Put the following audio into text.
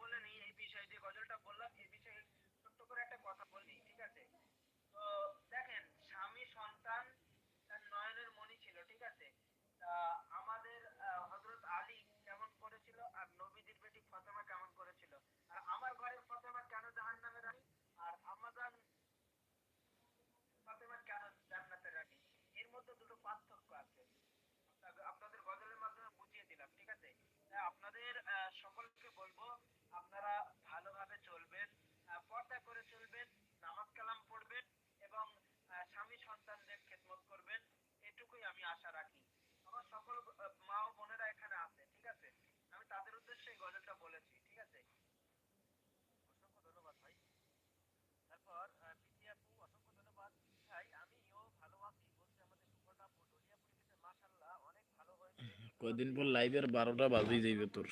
বলে নিই, এই বিষয়ে যে গজলটা বললাম, এই বিষয়ে ছোট্ট করে একটা কথা বলি, ঠিক আছে? তো দেখেন, স্বামী সন্তান, তার নয়নের মণি ছিল, ঠিক আছে? আমাদের হজরত আলী কেমন করেছিল আর নবীদের বেটি ফাতেমা কেমন করেছিল? আর আমার ঘরের ফাতেমা কেন জাহান্নামের রানী? আর আমাজান ফাতেমা কেন জান্নাতের রানী? এর মধ্যে দুটো পার্থক্য আশা রাখি আমার সকল মা ও বোনেরা এখানে আছে, ঠিক আছে? আমি তাদের উদ্দেশ্যে গজলটা বলেছি, ঠিক আছে? অসংখ্য ধন্যবাদ ভাই। তারপর আপু, অসংখ্য ধন্যবাদ। ভাই বলছি আমাদের অনেক ভালো হয়েছে। কয়দিন পর লাইভের বারোটা বাজিয়ে যাইবে তোর।